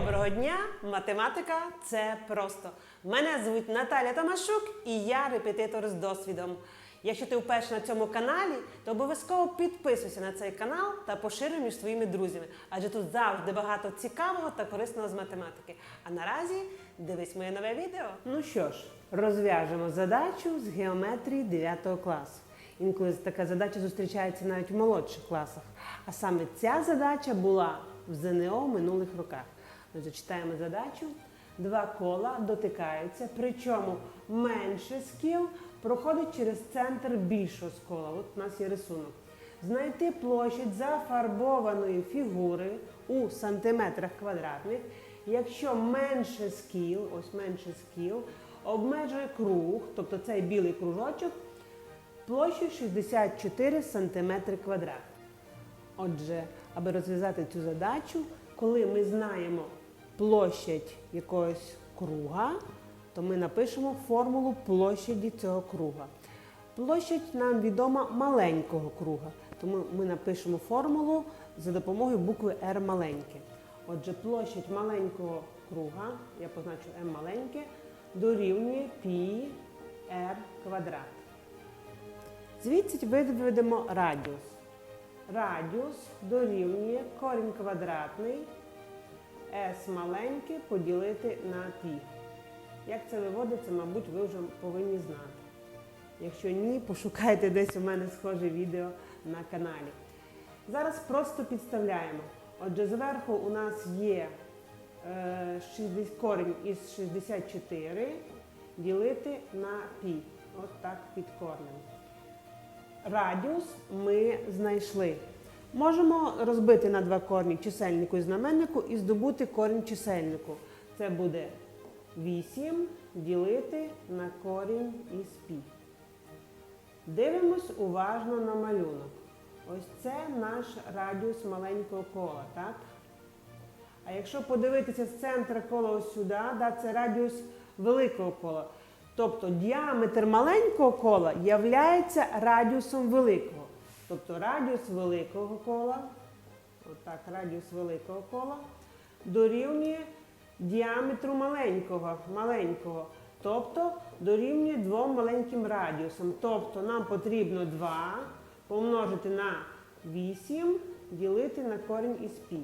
Доброго дня! Математика це просто. Мене звуть Наталя Томашук і я репетитор з досвідом. Якщо ти вперше на цьому каналі, то обов'язково підписуйся на цей канал та поширюй між своїми друзями, адже тут завжди багато цікавого та корисного з математики. А наразі дивись моє нове відео. Ну що ж, розв'яжемо задачу з геометрії 9 класу. Інколи така задача зустрічається навіть в молодших класах. А саме ця задача була в ЗНО минулих роках. Ми зачитаємо задачу. Два кола дотикаються, причому менше з кіл проходить через центр більшого з кола. От у нас є рисунок. Знайти площадь зафарбованої фігури у сантиметрах квадратних, якщо менше скіл, ось менше скіл, обмежує круг, тобто цей білий кружочок, площею 64 см квадратних. Отже, аби розв'язати цю задачу, коли ми знаємо площадь якогось круга, то ми напишемо формулу площаді цього круга. Площадь нам відома маленького круга, тому ми напишемо формулу за допомогою букви R маленьке. Отже, площадь маленького круга, я позначу m маленьке, дорівнює π r квадрат. Звідси виведемо радіус. Радіус дорівнює корінь квадратний s маленьке поділити на π. Як це виводиться, мабуть, ви вже повинні знати. Якщо ні, пошукайте десь у мене схоже відео на каналі. Зараз просто підставляємо. Отже, зверху у нас є е, 60 корінь із 64 ділити на π. От так під корнем. Радіус ми знайшли. Можемо розбити на два корні чисельнику і знаменнику і здобути корінь чисельнику. Це буде 8 ділити на корінь із пі. Дивимось уважно на малюнок. Ось це наш радіус маленького кола, так? А якщо подивитися з центра кола ось сюди, да, це радіус великого кола. Тобто діаметр маленького кола являється радіусом великого. Тобто радіус великого кола, отак, радіус великого кола дорівнює діаметру маленького, маленького. Тобто дорівнює двом маленьким радіусам. Тобто нам потрібно 2 помножити на 8 ділити на корінь із пі.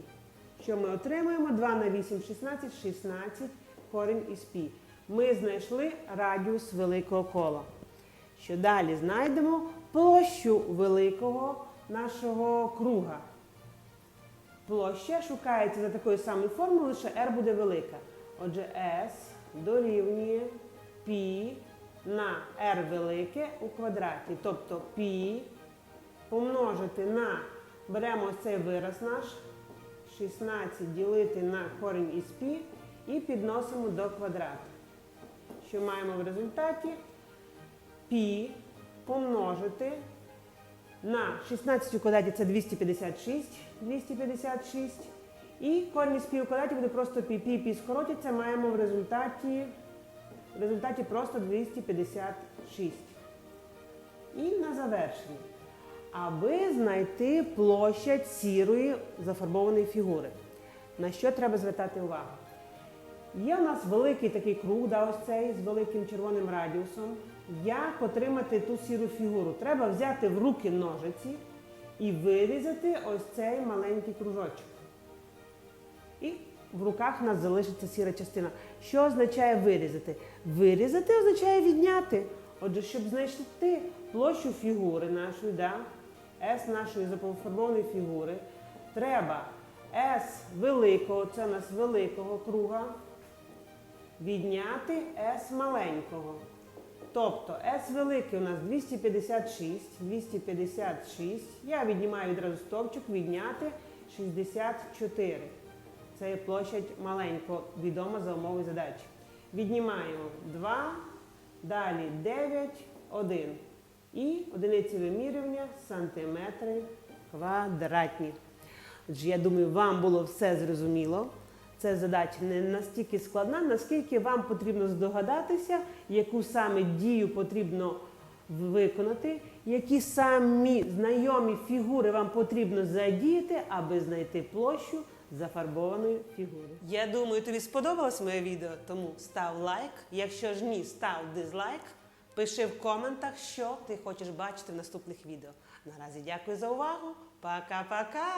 Що ми отримуємо? 2 на 8 16, 16 корінь із пі. Ми знайшли радіус великого кола. Що далі знайдемо площу великого нашого круга. Площа шукається за такою самою формулою, лише r буде велика. Отже, S дорівнює π на r велике у квадраті. Тобто π помножити на, беремо ось цей вираз наш, 16 ділити на корінь із π і підносимо до квадрату. Що маємо в результаті? π помножити на 16 у квадраті це 256, 256. І корінь із пі у квадраті буде просто пі, пі, пі скоротиться, маємо в результаті, в результаті просто 256. І на завершення. Аби знайти площадь сірої зафарбованої фігури. На що треба звертати увагу? Є у нас великий такий круг, да, ось цей з великим червоним радіусом. Як отримати ту сіру фігуру? Треба взяти в руки ножиці і вирізати ось цей маленький кружочок. І в руках у нас залишиться сіра частина. Що означає вирізати? Вирізати означає відняти. Отже, щоб знайти площу фігури нашої, да, S нашої зафарбованої фігури, треба S великого, це у нас великого круга, відняти S маленького. Тобто S великий у нас 256, 256. Я віднімаю відразу стовпчик, відняти 64. Це є площадь маленького, відома за умови задачі. Віднімаємо 2, далі 9, 1. І одиниці вимірювання сантиметри квадратні. Отже, я думаю, вам було все зрозуміло. Це задача не настільки складна, наскільки вам потрібно здогадатися, яку саме дію потрібно виконати, які самі знайомі фігури вам потрібно задіяти, аби знайти площу зафарбованої фігури. Я думаю, тобі сподобалось моє відео, тому став лайк. Якщо ж ні, став дизлайк. Пиши в коментах, що ти хочеш бачити в наступних відео. Наразі дякую за увагу. Пока-пока!